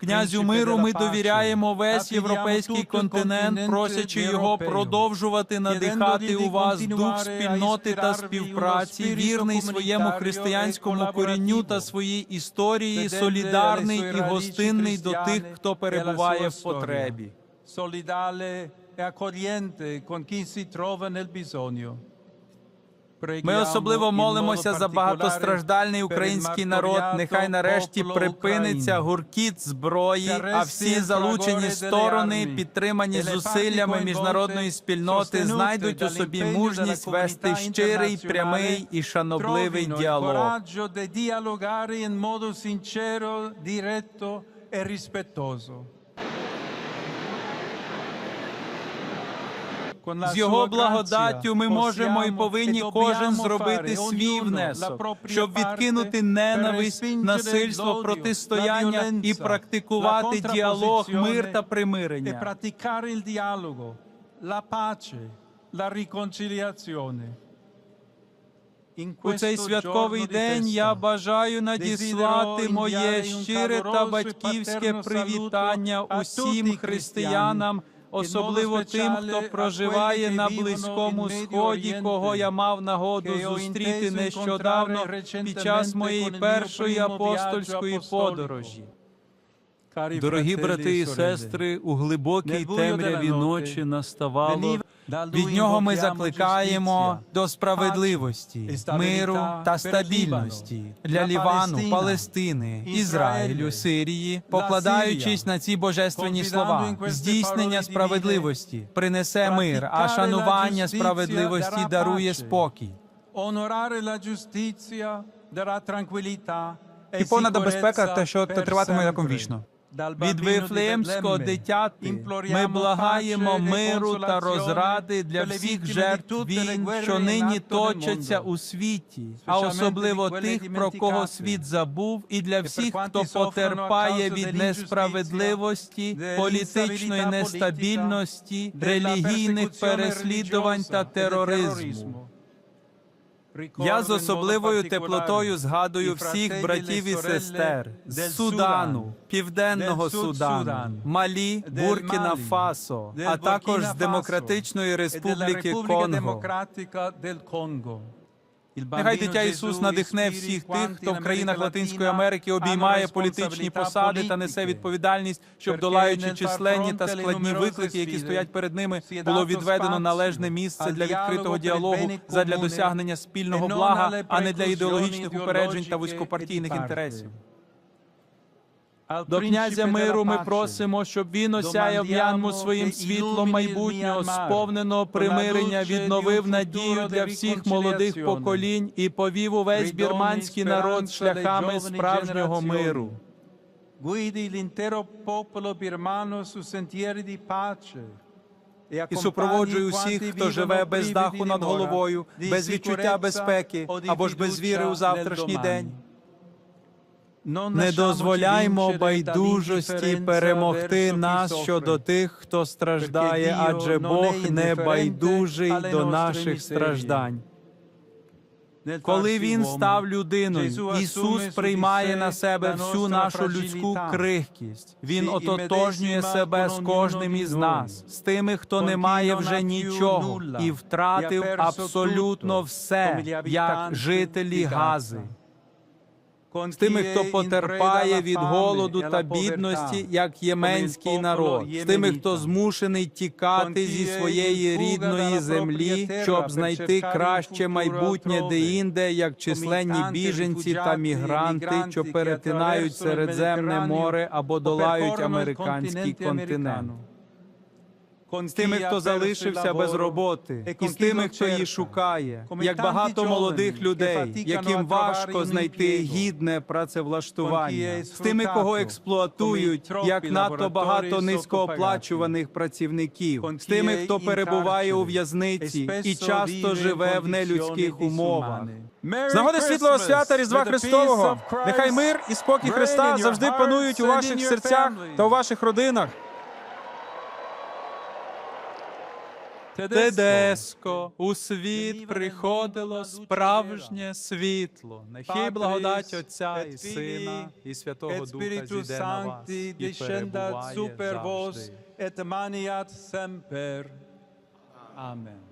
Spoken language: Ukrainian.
Князю миру ми довіряємо весь європейський континент, просячи його продовжувати надихати у вас дух спільноти та співпраці, вірний своєму християнському корінню та своїй історії, солідарний і гостинний до тих, хто перебуває в потребі. Solidale e accogliente con chi si trova nel bisogno. Ми особливо молимося за багатостраждальний український народ. Нехай нарешті припиниться гуркіт зброї, а всі залучені сторони, підтримані зусиллями міжнародної спільноти, знайдуть у собі мужність вести щирий, прямий і шанобливий діалог. di dialogare in modo sincero, diretto e rispettoso. Con la З його благодаттю ми можемо і повинні e кожен зробити свій внесок, щоб відкинути ненависть, насильство, протистояння і практикувати діалог, мир та e примирення. У цей святковий день я бажаю надіслати моє щире та e батьківське привітання усім християнам, особливо тим, хто проживає на Близькому Сході, кого я мав нагоду зустріти нещодавно під час моєї першої апостольської подорожі. Дорогі брати і сестри, у глибокій темряві ночі наставало. Від нього ми закликаємо до справедливості, e миру та стабільності для Лівану, Палестини, Ізраїлю, Сирії, покладаючись на ці божественні слова, здійснення справедливості принесе мир, а шанування справедливості дарує спокій. La giustizia darà tranquillità e І повна безпека, sicurezza те, що триватиме sempre. вічно. Від Вифлеємського дитяти ми благаємо e миру та розради для всіх жертв війн, що нині точаться у світі, а особливо тих, про кого світ забув, і для всіх, хто потерпає від несправедливості, політичної нестабільності, релігійних переслідувань та e тероризму. Я з особливою теплотою згадую всіх братів і сестер. З Судану, Південного Судану, Судан, Малі, Буркіна Фасо, а також з Демократичної Республіки Конго. Нехай дитя Ісус надихне всіх тих, хто в країнах Латинської Америки обіймає політичні посади та несе відповідальність, щоб долаючи численні та складні виклики, які стоять перед ними, було відведено належне місце для відкритого діалогу задля досягнення e спільного блага, а не для ідеологічних упереджень та вузькопартійних e parte. інтересів. До князя миру ми просимо, щоб він осяяв М'янму своїм світлом майбутнього, сповненого примирення, відновив надію для всіх молодих поколінь і повів увесь бірманський народ шляхами справжнього миру. Guidi l'intero popolo birmano su sentieri di pace. e І супроводжуй усіх, хто живе без даху над головою, без відчуття безпеки або ж без віри у завтрашній день. Non Не дозволяймо байдужості перемогти нас щодо тих, хто страждає, адже Бог не байдужий до наших страждань. Коли він став людиною, Ісус приймає на себе всю нашу людську крихкість. Він ототожнює себе з кожним із нас, з тими, хто не має вже нічого і втратив абсолютно все, як жителі Гази. З тими, хто потерпає від голоду та бідності, як єменський народ, з тими, хто змушений тікати зі своєї рідної землі, щоб знайти краще майбутнє деінде, як численні біженці та мігранти, що перетинають Середземне море або долають американський континент. З тими, хто залишився без роботи, і з тими, хто її шукає, як багато молодих людей, яким важко знайти гідне працевлаштування, з тими, кого експлуатують, як надто багато низькооплачуваних працівників, з тими, хто перебуває у в'язниці і часто живе в нелюдських умовах. З нагоди світлого свята Різдва Христового, нехай мир і спокій Христа завжди панують у ваших серцях та у ваших родинах. Тедеско, у світ приходило справжнє світло. Нехай благодать Отця і Сина і Святого Духа зійде на вас і перебуває завжди. Amen.